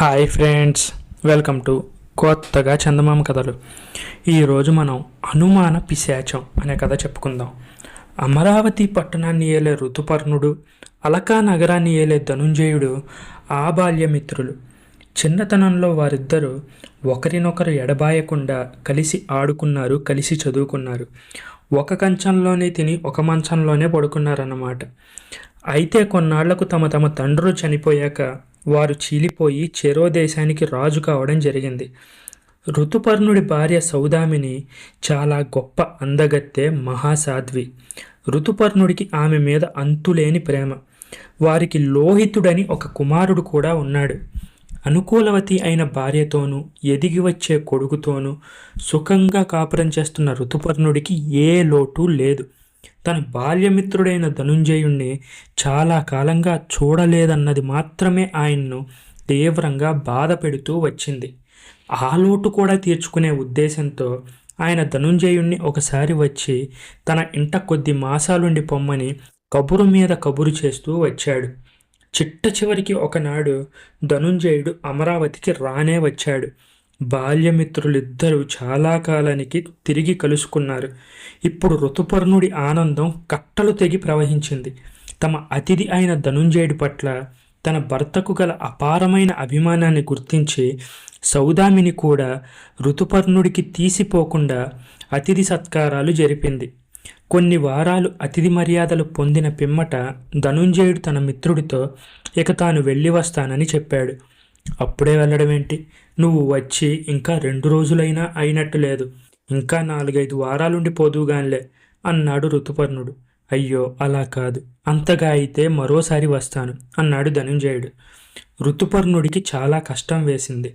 Hi friends welcome to కొత్తగా చందమామ కథలు. ఈరోజు మనం అనుమాన పిశాచం అనే కథ చెప్పుకుందాం. అమరావతి పట్టణాన్ని ఏలే ఋతుపర్ణుడు అలకా నగరాన్ని ఏలే ధనుంజయుడు ఆ చిన్నతనంలో వారిద్దరూ ఒకరినొకరు ఎడబాయకుండా కలిసి ఆడుకున్నారు కలిసి చదువుకున్నారు. ఒక కంచంలోనే తిని ఒక మంచంలోనే పడుకున్నారన్నమాట. అయితే కొన్నాళ్ళకు తమ తమ తండ్రులు చనిపోయాక వారు చీలిపోయి చెరో దేశానికి రాజు కావడం జరిగింది. ఋతుపర్ణుడి భార్య సౌదామిని చాలా గొప్ప అందగత్తె మహాసాధ్వి. ఋతుపర్ణుడికి ఆమె మీద అంతులేని ప్రేమ. వారికి లోహితుడని ఒక కుమారుడు కూడా ఉన్నాడు. అనుకూలవతి అయిన భార్యతోనూ ఎదిగి వచ్చే కొడుకుతోనూ సుఖంగా కాపురం చేస్తున్న ఋతుపర్ణుడికి ఏ లోటు లేదు. తన బాల్యమిత్రుడైన ధనుంజయుణ్ణి చాలా కాలంగా చూడలేదన్నది మాత్రమే ఆయన్ను తీవ్రంగా బాధ పెడుతూ వచ్చింది. ఆ లోటు కూడా తీర్చుకునే ఉద్దేశంతో ఆయన ధనుంజయుణ్ణి ఒకసారి వచ్చి తన ఇంట కొద్ది మాసాలుండి పొమ్మని కబురు మీద కబురు చేస్తూ వచ్చాడు. చిట్ట చివరికి ఒకనాడు ధనుంజయుడు అమరావతికి రానే వచ్చాడు. బాల్యమిత్రులిద్దరూ చాలా కాలానికి తిరిగి కలుసుకున్నారు. ఇప్పుడు ఋతుపర్ణుడి ఆనందం కట్టలు తెగి ప్రవహించింది. తమ అతిథి అయిన ధనుంజయుడి పట్ల తన భర్తకు గల అపారమైన అభిమానాన్ని గుర్తించి సౌదామిని కూడా ఋతుపర్ణుడికి తీసిపోకుండా అతిథి సత్కారాలు జరిపింది. కొన్ని వారాలు అతిథి మర్యాదలు పొందిన పిమ్మట ధనుంజయుడు తన మిత్రుడితో ఇక తాను వెళ్ళి వస్తానని చెప్పాడు. అప్పుడే వెళ్ళడం ఏంటి? నువ్వు వచ్చి ఇంకా రెండు రోజులైనా అయినట్టు లేదు. ఇంకా నాలుగైదు వారాలుండి పోదుగానిలే అన్నాడు ఋతుపర్ణుడు. అయ్యో అలా కాదు. అంతగా అయితే మరోసారి వస్తాను అన్నాడు ధనుంజయుడు. ఋతుపర్ణుడికి చాలా కష్టం వేసింది.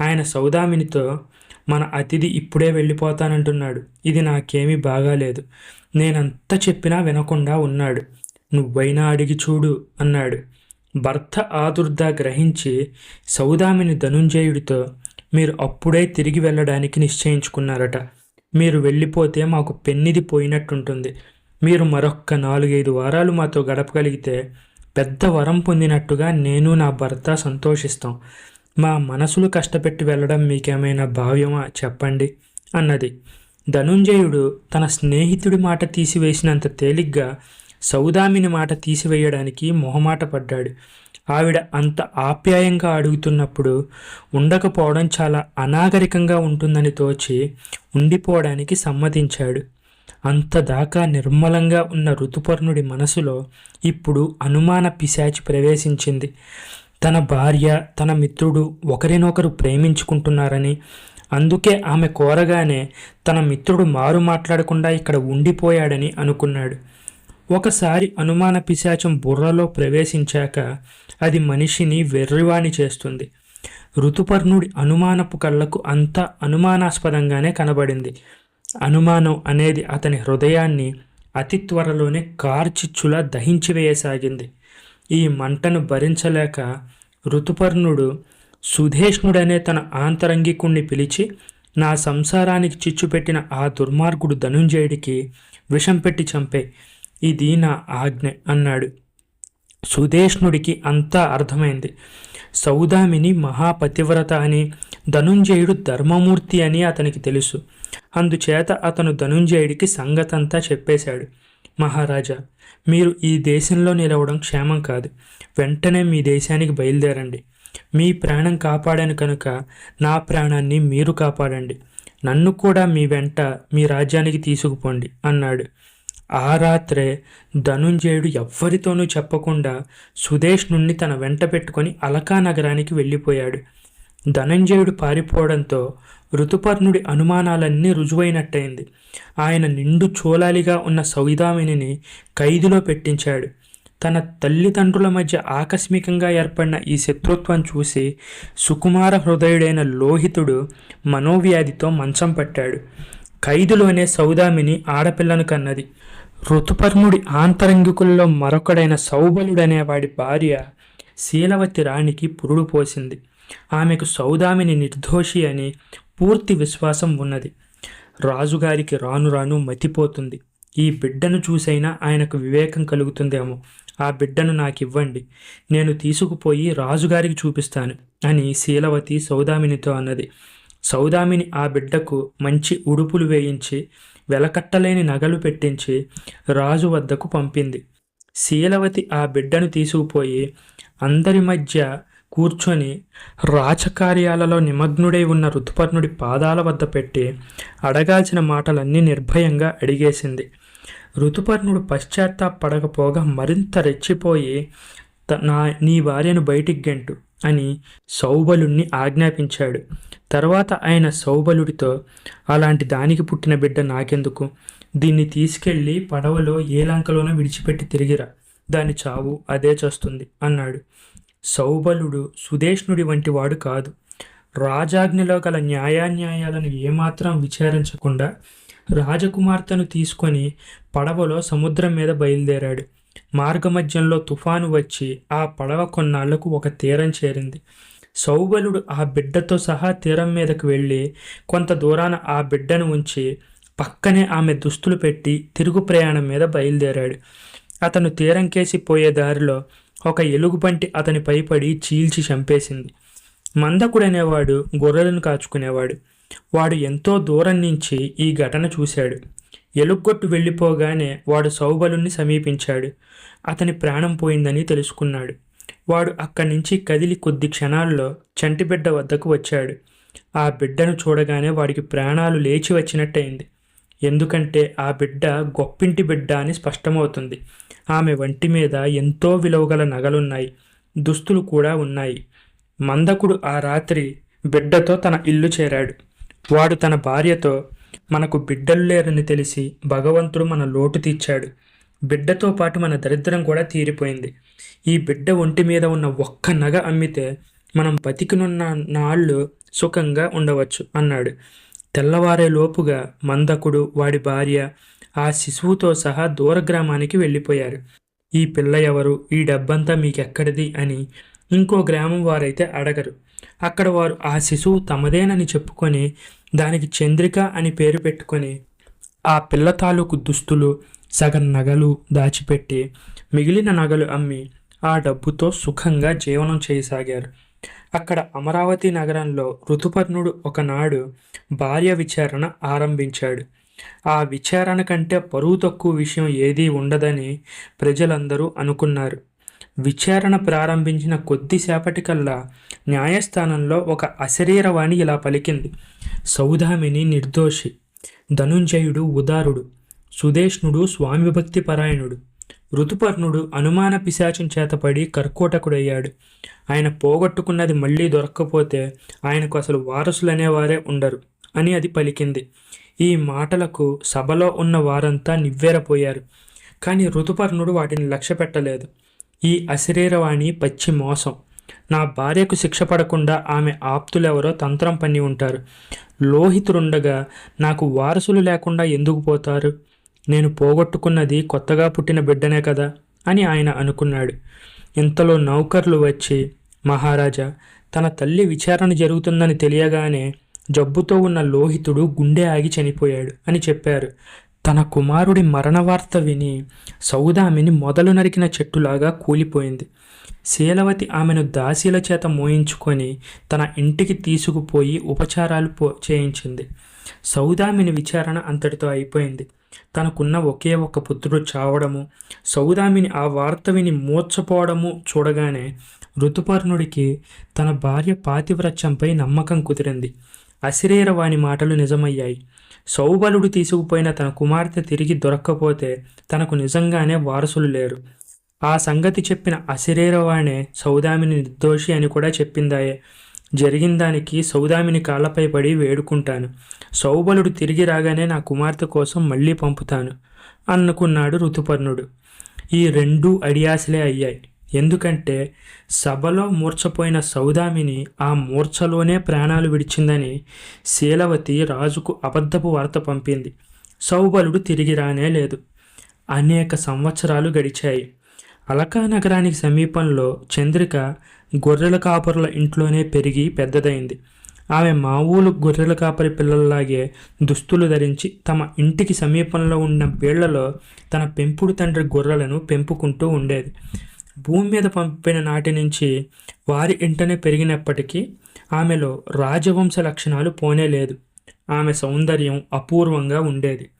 ఆయన సౌదామినితో మన అతిథి ఇప్పుడే వెళ్ళిపోతానంటున్నాడు. ఇది నాకేమీ బాగాలేదు. నేనంత చెప్పినా వినకుండా ఉన్నాడు. నువ్వైనా అడిగి చూడు అన్నాడు. భర్త ఆదుర్ద గ్రహించి సౌదామిని ధనుంజయుడితో మీరు అప్పుడే తిరిగి వెళ్ళడానికి నిశ్చయించుకున్నారట. మీరు వెళ్ళిపోతే మాకు పెన్నిది పోయినట్టుంటుంది. మీరు మరొక్క నాలుగైదు వారాలు మాతో గడపగలిగితే పెద్ద వరం పొందినట్టుగా నేను నా భర్త సంతోషిస్తాం. మా మనసులు కష్టపెట్టి వెళ్ళడం మీకేమైనా భావ్యమా చెప్పండి అన్నది. ధనుంజయుడు తన స్నేహితుడి మాట తీసివేసినంత తేలిగ్గా సౌదామిని మాట తీసివేయడానికి మొహమాట పడ్డాడు. ఆవిడ అంత ఆప్యాయంగా అడుగుతున్నప్పుడు ఉండకపోవడం చాలా అనాగరికంగా ఉంటుందని తోచి ఉండిపోవడానికి సమ్మతించాడు. అంతదాకా నిర్మలంగా ఉన్న ఋతుపర్ణుడి మనసులో ఇప్పుడు అనుమాన పిశాచి ప్రవేశించింది. తన భార్య తన మిత్రుడు ఒకరినొకరు ప్రేమించుకుంటున్నారని అందుకే ఆమె కోరగానే తన మిత్రుడు మారు మాట్లాడకుండా ఇక్కడ ఉండిపోయాడని అనుకున్నాడు. ఒకసారి అనుమాన పిశాచం బుర్రలో ప్రవేశించాక అది మనిషిని వెర్రివాణి చేస్తుంది. ఋతుపర్ణుడి అనుమానపు కళ్ళకు అంత అనుమానాస్పదంగానే కనబడింది. అనుమానం అనేది అతని హృదయాన్ని అతి త్వరలోనే కార్చిచ్చులా దహించివేయసాగింది ఈ మంటను భరించలేక ఋతుపర్ణుడు సుధేష్ణుడనే తన ఆంతరంగికుణ్ణి పిలిచి నా సంసారానికి చిచ్చుపెట్టిన ఆ దుర్మార్గుడు ధనుంజయుడికి విషం పెట్టి చంపే. ఇది నా ఆజ్ఞ అన్నాడు. సుదేష్ణుడికి అంతా అర్థమైంది. సౌదామిని మహాపతివ్రత అని ధనుంజయుడు ధర్మమూర్తి అని అతనికి తెలుసు. అందుచేత అతను ధనుంజయుడికి సంగతంతా చెప్పేశాడు. మహారాజా మీరు ఈ దేశంలో నిలవడం క్షేమం కాదు. వెంటనే మీ దేశానికి బయలుదేరండి. మీ ప్రాణం కాపాడాను కనుక నా ప్రాణాన్ని మీరు కాపాడండి. నన్ను కూడా మీ వెంట మీ రాజ్యానికి తీసుకుపోండి అన్నాడు. ఆ రాత్రే ధనుంజయుడు ఎవ్వరితోనూ చెప్పకుండా సుదేష్ నుండి తన వెంట పెట్టుకొని అలకా నగరానికి వెళ్ళిపోయాడు. ధనంజయుడు పారిపోవడంతో ఋతుపర్ణుడి అనుమానాలన్నీ రుజువైనట్టయింది. ఆయన నిండు చోళాలిగా ఉన్న సౌదామినిని ఖైదులో పెట్టించాడు. తన తల్లిదండ్రుల మధ్య ఆకస్మికంగా ఏర్పడిన ఈ శత్రుత్వం చూసి సుకుమార హృదయుడైన లోహితుడు మనోవ్యాధితో మంచం పట్టాడు. ఖైదులోనే సౌదామిని ఆడపిల్లను కన్నది. ఋతుపర్ణుడి ఆంతరంగికుల్లో మరొకడైన సౌబలుడనే వాడి భార్య శీలవతి రాణికి పురుడు పోసింది. ఆమెకు సౌదామిని నిర్దోషి అని పూర్తి విశ్వాసం ఉన్నది. రాజుగారికి రాను రాను మతిపోతుంది. ఈ బిడ్డను చూసైనా ఆయనకు వివేకం కలుగుతుందేమో. ఆ బిడ్డను నాకు ఇవ్వండి నేను తీసుకుపోయి రాజుగారికి చూపిస్తాను అని శీలవతి సౌదామినితో అన్నది. సౌదామిని ఆ బిడ్డకు మంచి ఉడుపులు వేయించి వెలకట్టలేని నగలు పెట్టించి రాజు వద్దకు పంపింది. శీలవతి ఆ బిడ్డను తీసుకుపోయి అందరి మధ్య కూర్చొని రాచకార్యాలలో నిమగ్నుడై ఉన్న ఋతుపర్ణుడి పాదాల వద్ద పెట్టి అడగాల్సిన మాటలన్నీ నిర్భయంగా అడిగేసింది. ఋతుపర్ణుడు పశ్చాత్తాపడకపోగా మరింత రెచ్చిపోయి నా నీ భార్యను బయటికి గెంటు అని సౌబలుణ్ణి ఆజ్ఞాపించాడు. తర్వాత ఆయన సౌబలుడితో అలాంటి దానికి పుట్టిన బిడ్డ నాకెందుకు? దీన్ని తీసుకెళ్ళి పడవలో ఏ లంకలోనో విడిచిపెట్టి తిరిగిరా. దాని చావు అదే చేస్తుంది అన్నాడు. సౌబలుడు సుదేష్ణుడి వంటి వాడు కాదు. రాజాజ్ఞలో గల న్యాయాన్యాయాలను ఏమాత్రం విచారించకుండా రాజకుమార్తెను తీసుకొని పడవలో సముద్రం మీద బయలుదేరాడు. మార్గమధ్యంలో తుఫాను వచ్చి ఆ పడవ కొన్నాళ్ళకు ఒక తీరం చేరింది. సౌబలుడు ఆ బిడ్డతో సహా తీరం మీదకు వెళ్ళి కొంత దూరాన ఆ బిడ్డను ఉంచి పక్కనే ఆమె దుస్తులు పెట్టి తిరుగు ప్రయాణం మీద బయలుదేరాడు. అతను తీరం కేసి పోయే దారిలో ఒక ఎలుగుబంటి అతని పైపడి చీల్చి చంపేసింది. మందకుడనేవాడు గొర్రెలను కాచుకునేవాడు. వాడు ఎంతో దూరం నుంచి ఈ ఘటన చూశాడు. ఎలుగొట్టు వెళ్ళిపోగానే వాడు సౌబలుణ్ణి సమీపించాడు. అతని ప్రాణం పోయిందని తెలుసుకున్నాడు. వాడు అక్కడి నుంచి కదిలి కొద్ది క్షణాల్లో చంటిబిడ్డ వద్దకు వచ్చాడు. ఆ బిడ్డను చూడగానే వాడికి ప్రాణాలు లేచి వచ్చినట్టయింది. ఎందుకంటే ఆ బిడ్డ గొప్పింటి బిడ్డ అని స్పష్టమవుతుంది. ఆమె వంటి మీద ఎంతో విలువగల నగలున్నాయి. దుస్తులు కూడా ఉన్నాయి. మందకుడు ఆ రాత్రి బిడ్డతో తన ఇల్లు చేరాడు. వాడు తన భార్యతో మనకు బిడ్డలు లేరని తెలిసి భగవంతుడు మన లోటు తీర్చాడు. బిడ్డతో పాటు మన దరిద్రం కూడా తీరిపోయింది. ఈ బిడ్డ ఒంటి మీద ఉన్న ఒక్క నగ అమ్మితే మనం బతికినున్న నాళ్ళు సుఖంగా ఉండవచ్చు అన్నాడు. తెల్లవారే లోపుగా మందకుడు వాడి భార్య ఆ శిశువుతో సహా దూర గ్రామానికి వెళ్ళిపోయారు. ఈ పిల్ల ఎవరు? ఈ డబ్బంతా మీకెక్కడిది? అని ఇంకో గ్రామం వారైతే అడగరు. అక్కడ వారు ఆ శిశువు తమదేనని చెప్పుకొని దానికి చంద్రిక అని పేరు పెట్టుకొని ఆ పిల్ల తాలూకు దుస్తులు సగం నగలు దాచిపెట్టి మిగిలిన నగలు అమ్మి ఆ డబ్బుతో సుఖంగా జీవనం చేయసాగారు. అక్కడ అమరావతి నగరంలో ఋతుపర్ణుడు ఒకనాడు భార్య విచారణ ఆరంభించాడు. ఆ విచారణ కంటే పరువు తక్కువ విషయం ఏదీ ఉండదని ప్రజలందరూ అనుకున్నారు. విచారణ ప్రారంభించిన కొద్దిసేపటికల్లా న్యాయస్థానంలో ఒక అశరీరవాణి ఇలా పలికింది. సౌదామిని నిర్దోషి ధనుంజయుడు ఉదారుడు సుదేష్ణుడు స్వామిభక్తి పరాయణుడు ఋతుపర్ణుడు అనుమాన పిశాచం చేతపడి కర్కోటకుడయ్యాడు. ఆయన పోగొట్టుకున్నది మళ్ళీ దొరక్కపోతే ఆయనకు అసలు వారసులు అనేవారే ఉండరు అని అది పలికింది. ఈ మాటలకు సభలో ఉన్న వారంతా నివ్వెరపోయారు. కానీ ఋతుపర్ణుడు వాటిని లక్ష్య పెట్టలేదు ఈ అశరీరవాణి పచ్చి మోసం. నా భార్యకు శిక్ష పడకుండా ఆమె ఆప్తులెవరో తంత్రం పన్ని ఉంటారు. లోహితుడుండగా నాకు వారసులు లేకుండా ఎందుకు పోతారు? నేను పోగొట్టుకున్నది కొత్తగా పుట్టిన బిడ్డనే కదా? అని ఆయన అనుకున్నాడు. ఇంతలో నౌకర్లు వచ్చి మహారాజా తన తల్లి విచారణ జరుగుతుందని తెలియగానే జబ్బుతో ఉన్న లోహితుడు గుండె ఆగి చనిపోయాడు అని చెప్పారు. తన కుమారుడి మరణ వార్త విని సౌదామిని మొదలు నరికిన చెట్టులాగా కూలిపోయింది. శీలవతి ఆమెను దాసీల చేత మోయించుకొని తన ఇంటికి తీసుకుపోయి ఉపచారాలు పో చేయించింది. సౌదామిని విచారణ అంతటితో అయిపోయింది. తనకున్న ఒకే ఒక పుత్రుడు చావడము సౌదామిని ఆ వార్త విని మూర్చపోవడము చూడగానే ఋతుపర్ణుడికి తన భార్య పాతివ్రత్యంపై నమ్మకం కుదిరింది. అశరీరవాణి మాటలు నిజమయ్యాయి. సౌబలుడు తీసుకుపోయిన తన కుమార్తె తిరిగి దొరక్కపోతే తనకు నిజంగానే వారసులు లేరు. ఆ సంగతి చెప్పిన అశరీరవాణే సౌదామిని నిర్దోషి అని కూడా చెప్పిందాయే. జరిగిన దానికి సౌదామిని కాళ్ళపై పడి వేడుకుంటాను. సౌబలుడు తిరిగి రాగానే నా కుమార్తె కోసం మళ్ళీ పంపుతాను అనుకున్నాడు ఋతుపర్ణుడు. ఈ రెండు అడియాసలే అయ్యాయి. ఎందుకంటే సభలో మూర్ఛపోయిన సౌదామిని ఆ మూర్ఛలోనే ప్రాణాలు విడిచిందని శీలవతి రాజుకు అబద్ధపు వార్త పంపింది. సౌబలుడు తిరిగి రానే లేదు. అనేక సంవత్సరాలు గడిచాయి. అలకా నగరానికి సమీపంలో చంద్రిక గొర్రెల కాపరుల ఇంట్లోనే పెరిగి పెద్దదైంది. ఆమె మామూలు గొర్రెల కాపరి పిల్లల్లాగే దుస్తులు ధరించి తమ ఇంటికి సమీపంలో ఉన్న బీళ్ళలో తన పెంపుడు తండ్రి గొర్రెలను పెంపుకుంటూ ఉండేది. భూమి మీద పంపిన నాటి నుంచి వారి ఇంటనే పెరిగినప్పటికీ ఆమెలో రాజవంశ లక్షణాలు పోనే లేదు. ఆమె సౌందర్యం అపూర్వంగా ఉండేది.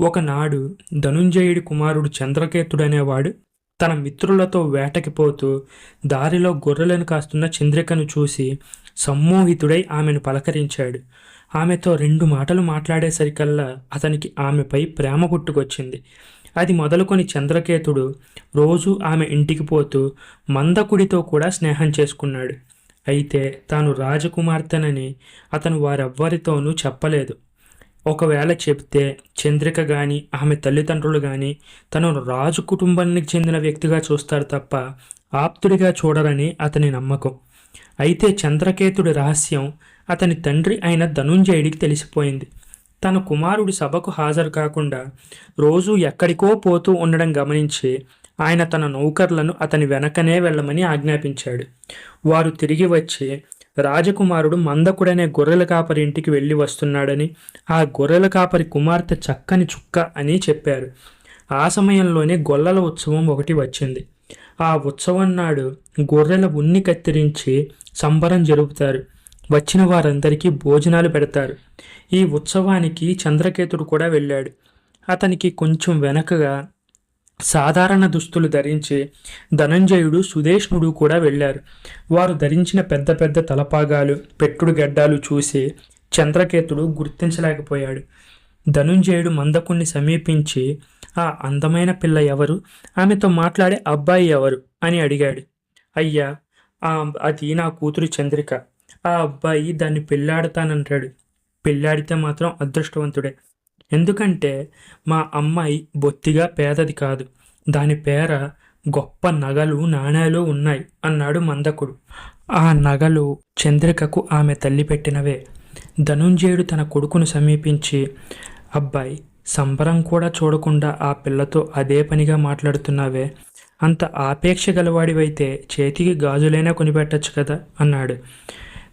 ఒకనాడు ధనుంజయుడి కుమారుడు చంద్రకేతుడనేవాడు తన మిత్రులతో వేటకి పోతూ దారిలో గొర్రెలను కాస్తున్న చంద్రికను చూసి సమ్మోహితుడై ఆమెను పలకరించాడు. ఆమెతో రెండు మాటలు మాట్లాడేసరికల్లా అతనికి ఆమెపై ప్రేమ పుట్టుకొచ్చింది. అది మొదలుకొని చంద్రకేతుడు రోజు ఆమె ఇంటికి పోతూ మందకుడితో కూడా స్నేహం చేసుకున్నాడు. అయితే తాను రాజకుమార్తెనని అతను వారెవ్వరితోనూ చెప్పలేదు. ఒకవేళ చెప్తే చంద్రిక కానీ ఆమె తల్లిదండ్రులు కానీ తను రాజు కుటుంబానికి చెందిన వ్యక్తిగా చూస్తారు తప్ప ఆప్తుడిగా చూడరని అతని నమ్మకం. అయితే చంద్రకేతుడి రహస్యం అతని తండ్రి అయిన ధనుంజయుడికి తెలిసిపోయింది. తన కుమారుడు సభకు హాజరు కాకుండా రోజు ఎక్కడికో పోతూ ఉండడం గమనించి ఆయన తన నౌకర్లను అతని వెనకనే వెళ్ళమని ఆజ్ఞాపించాడు. వారు తిరిగి వచ్చి రాజకుమారుడు మందకుడనే గొర్రెల కాపరి ఇంటికి వెళ్ళి వస్తున్నాడని ఆ గొర్రెల కాపరి కుమార్తె చక్కని చుక్క అని చెప్పారు. ఆ సమయంలోనే గొల్లల ఉత్సవం ఒకటి వచ్చింది. ఆ ఉత్సవం నాడు గొర్రెల ఉన్ని కత్తిరించి సంబరం జరుపుతారు. వచ్చిన వారందరికీ భోజనాలు పెడతారు. ఈ ఉత్సవానికి చంద్రకేతుడు కూడా వెళ్ళాడు. అతనికి కొంచెం వెనకగా సాధారణ దుస్తులు ధరించి ధనంజయుడు సుదేష్ణుడు కూడా వెళ్ళారు. వారు ధరించిన పెద్ద పెద్ద తలపాగాలు పెట్టుడు గడ్డాలు చూసి చంద్రకేతుడు గుర్తించలేకపోయాడు. ధనుంజయుడు మందకుణ్ణి సమీపించి ఆ అందమైన పిల్ల ఎవరు? ఆమెతో మాట్లాడే అబ్బాయి ఎవరు? అని అడిగాడు. అయ్యా ఆ అది నా కూతురు చంద్రిక. ఆ అబ్బాయి దాన్ని పెళ్ళాడతానంటాడు. పెళ్ళాడితే మాత్రం అదృష్టవంతుడే. ఎందుకంటే మా అమ్మాయి బొత్తిగా పేదది కాదు. దాని పేర గొప్ప నగలు నాణేలు ఉన్నాయి అన్నాడు మందకుడు. ఆ నగలు చంద్రికకు ఆమె తల్లి పెట్టినవే ధనుంజయుడు తన కొడుకును సమీపించి అబ్బాయి సంబరం కూడా చూడకుండా ఆ పిల్లతో అదే పనిగా మాట్లాడుతున్నావే. అంత ఆపేక్ష గలవాడివైతే చేతికి గాజులైనా కొనిపెట్టచ్చు కదా అన్నాడు.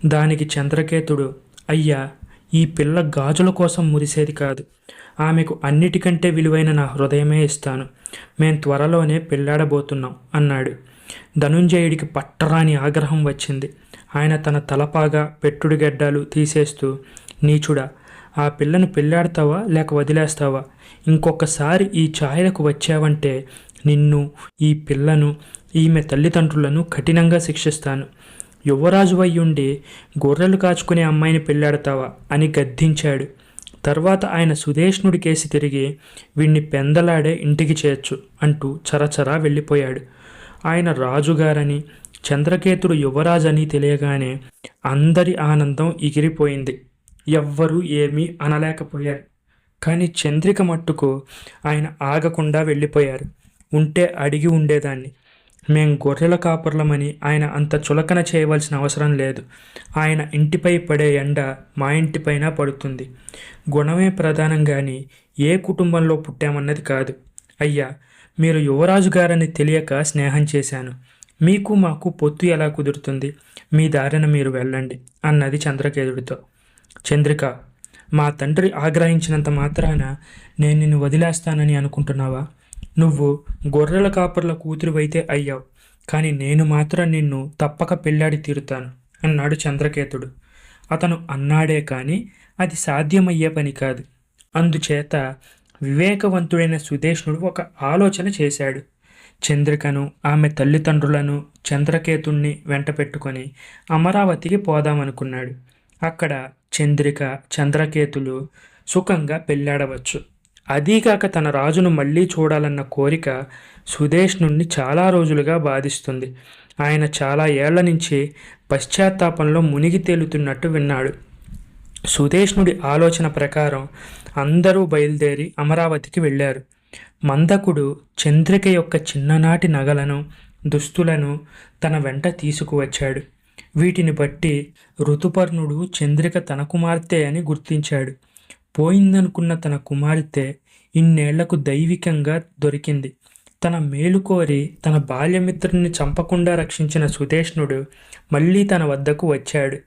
దానికి చంద్రకేతుడు అయ్యా ఈ పిల్ల గాజుల కోసం మురిసేది కాదు. ఆమెకు అన్నిటికంటే విలువైన నా హృదయమే ఇస్తాను. మేం త్వరలోనే పెళ్ళాడబోతున్నాం అన్నాడు. ధనుంజయుడికి పట్టరాని ఆగ్రహం వచ్చింది. ఆయన తన తలపాగా పెట్టుడు గడ్డాలు తీసేస్తూ నీచుడా ఆ పిల్లను పెళ్ళాడతావా లేక వదిలేస్తావా? ఇంకొకసారి ఈ ఛాయలకు వచ్చావంటే నిన్ను ఈ పిల్లను ఈమె తల్లిదండ్రులను కఠినంగా శిక్షిస్తాను. యువరాజు అయ్యుండి గొర్రెలు కాచుకునే అమ్మాయిని పెళ్ళాడతావా అని గద్దించాడు. తర్వాత ఆయన సుదేష్ణుడి కేసి తిరిగి వీణ్ణి పెందలాడే ఇంటికి చేర్చు అంటూ చరచరా వెళ్ళిపోయాడు. ఆయన రాజుగారని చంద్రకేతుడు యువరాజని తెలియగానే అందరి ఆనందం ఎగిరిపోయింది. ఎవ్వరూ ఏమీ అనలేకపోయారు. కానీ చంద్రిక మట్టుకు ఆయన ఆగకుండా వెళ్ళిపోయారు. ఉంటే అడిగి ఉండేదాన్ని. మేం గొర్రెల కాపర్లమని ఆయన అంత చులకన చేయవలసిన అవసరం లేదు. ఆయన ఇంటిపై పడే ఎండ మా ఇంటిపైన పడుతుంది. గుణమే ప్రధానం కానీ ఏ కుటుంబంలో పుట్టామన్నది కాదు. అయ్యా మీరు యువరాజు గారని తెలియక స్నేహం చేశాను. మీకు మాకు పొత్తు ఎలా కుదురుతుంది? మీ దారిన మీరు వెళ్ళండి అన్నది చంద్రకేతుడితో. చంద్రిక మా తండ్రి ఆగ్రహించినంత మాత్రాన నేను నిన్ను వదిలేస్తానని అనుకుంటున్నావా? నువ్వు గొర్రెల కాపర్ల కూతురువైతే అయ్యావు. కానీ నేను మాత్రం నిన్ను తప్పక పెళ్ళాడి తీరుతాను అన్నాడు చంద్రకేతుడు. అతను అన్నాడే కానీ అది సాధ్యమయ్యే పని కాదు. అందుచేత వివేకవంతుడైన సుదేష్ణుడు ఒక ఆలోచన చేశాడు. చంద్రికను ఆమె తల్లిదండ్రులను చంద్రకేతుణ్ణి వెంట పెట్టుకొని అమరావతికి పోదామనుకున్నాడు. అక్కడ చంద్రిక చంద్రకేతులు సుఖంగా పెళ్ళాడవచ్చు. అదీగాక తన రాజును మళ్ళీ చూడాలన్న కోరిక సుదేష్ణుణ్ణి చాలా రోజులుగా బాధిస్తుంది. ఆయన చాలా ఏళ్ళ నుంచి పశ్చాత్తాపంలో మునిగి తేలుతున్నట్టు విన్నాడు. సుదేష్ణుడి ఆలోచన ప్రకారం అందరూ బయలుదేరి అమరావతికి వెళ్ళారు. మందకుడు చంద్రిక యొక్క చిన్ననాటి నగలను దుస్తులను తన వెంట తీసుకువచ్చాడు. వీటిని బట్టి ఋతుపర్ణుడు చంద్రిక తన కుమార్తె అని గుర్తించాడు. పోయిందనుకున్న తన కుమార్తె ఇన్నేళ్ళకు దైవికంగా దొరికింది. తన మేలు కోరి తన బాల్యమిత్రుని చంపకుండా రక్షించిన సుదేష్ణుడు మళ్ళీ తన వద్దకు వచ్చాడు.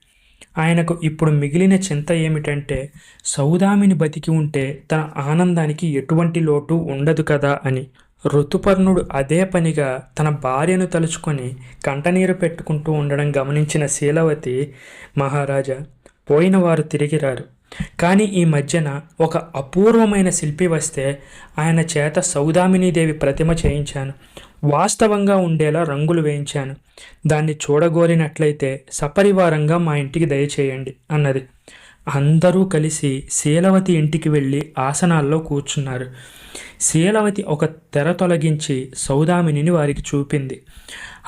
ఆయనకు ఇప్పుడు మిగిలిన చింత ఏమిటంటే సౌదామిని బతికి ఉంటే తన ఆనందానికి ఎటువంటి లోటు ఉండదు కదా అని. ఋతుపర్ణుడు అదే పనిగా తన భార్యను తలుచుకొని కంటనీరు పెట్టుకుంటూ ఉండడం గమనించిన శీలవతి మహారాజా పోయిన వారు తిరిగి రారు. కానీ ఈ మధ్యన ఒక అపూర్వమైన శిల్పి వస్తే ఆయన చేత సౌదామినీదేవి ప్రతిమ చేయించాను. వాస్తవంగా ఉండేలా రంగులు వేయించాను. దాన్ని చూడగోరినట్లయితే సపరివారంగా మా ఇంటికి దయచేయండి అన్నది. అందరూ కలిసి శీలవతి ఇంటికి వెళ్ళి ఆసనాల్లో కూర్చున్నారు. శీలవతి ఒక తెర తొలగించి సౌదామినిని వారికి చూపింది.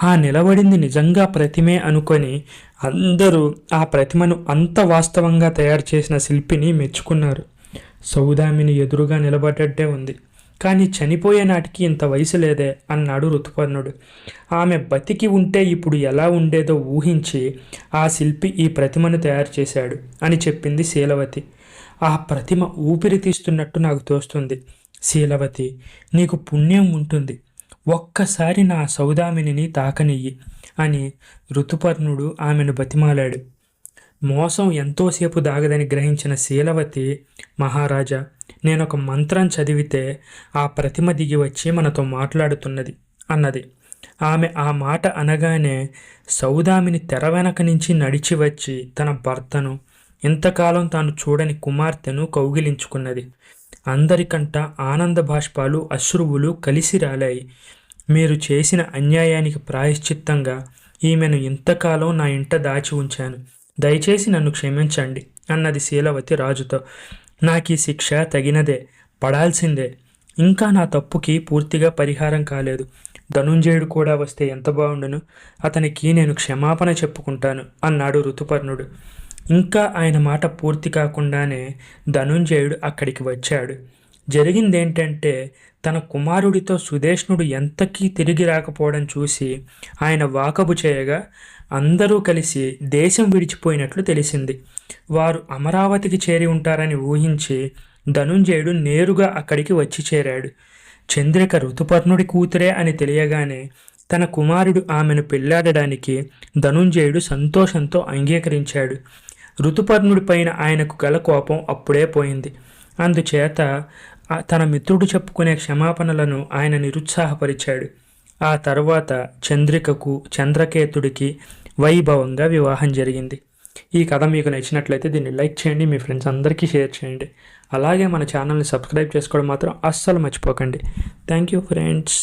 ఆ నిలబడింది నిజంగా ప్రతిమే అనుకొని అందరూ ఆ ప్రతిమను అంత వాస్తవంగా తయారు చేసిన శిల్పిని మెచ్చుకున్నారు. సౌదామిని ఎదురుగా నిలబడ్డట్టే ఉంది. కానీ చనిపోయే నాటికి ఇంత వయసు లేదే అన్నాడు ఋతుపర్ణుడు. ఆమె బతికి ఉంటే ఇప్పుడు ఎలా ఉండేదో ఊహించి ఆ శిల్పి ఈ ప్రతిమను తయారు చేశాడు అని చెప్పింది శీలవతి. ఆ ప్రతిమ ఊపిరి తీస్తున్నట్టు నాకు తోస్తుంది. శీలవతి నీకు పుణ్యం ఉంటుంది. ఒక్కసారి నా సౌదామినిని తాకనియ్యి అని ఋతుపర్ణుడు ఆమెను బతిమాలాడు. మోసం ఎంతోసేపు దాగదని గ్రహించిన శీలవతి మహారాజా నేనొక మంత్రం చదివితే ఆ ప్రతిమ దిగి వచ్చి మనతో మాట్లాడుతున్నది అన్నది. ఆమె ఆ మాట అనగానే సౌదామిని తెర వెనక నుంచి నడిచి వచ్చి తన భర్తను ఇంతకాలం తాను చూడని కుమార్తెను కౌగిలించుకున్నది. అందరికంట ఆనంద బాష్పాలు అశ్రువులు కలిసి రాలాయి. మీరు చేసిన అన్యాయానికి ప్రాయశ్చిత్తంగా ఈమెను ఇంతకాలం నా ఇంట దాచి ఉంచాను. దయచేసి నన్ను క్షమించండి అన్నది శీలవతి రాజుతో. నాకు ఈ శిక్ష తగినదే పడాల్సిందే. ఇంకా నా తప్పుకి పూర్తిగా పరిహారం కాలేదు. ధనుంజయుడు కూడా వస్తే ఎంత బాగుండును అతనికి నేను క్షమాపణ చెప్పుకుంటాను అన్నాడు ఋతుపర్ణుడు. ఇంకా ఆయన మాట పూర్తి కాకుండానే ధనుంజయుడు అక్కడికి వచ్చాడు. జరిగిందేంటంటే తన కుమారుడితో సుదేష్ణుడు ఎంతకీ తిరిగి రాకపోవడం చూసి ఆయన వాకబు చేయగా అందరూ కలిసి దేశం విడిచిపోయినట్లు తెలిసింది. వారు అమరావతికి చేరి ఉంటారని ఊహించి ధనుంజయుడు నేరుగా అక్కడికి వచ్చి చేరాడు. చంద్రిక ఋతుపర్ణుడి కూతురే అని తెలియగానే తన కుమారుడు ఆమెను పెళ్ళాడడానికి ధనుంజయుడు సంతోషంతో అంగీకరించాడు. ఋతుపర్ణుడిపైన ఆయనకు గల కోపం అప్పుడే పోయింది. అందుచేత తన మిత్రుడు చెప్పుకునే క్షమాపణలను ఆయన నిరుత్సాహపరిచాడు. ఆ తర్వాత చంద్రికకు చంద్రకేతుడికి వైభవంగా వివాహం జరిగింది. ఈ కథ మీకు నచ్చినట్లయితే దీన్ని లైక్ చేయండి మీ ఫ్రెండ్స్ అందరికీ షేర్ చేయండి. అలాగే మన ఛానల్ని సబ్స్క్రైబ్ చేసుకోవడం మాత్రం అస్సలు మర్చిపోకండి. Thank you friends.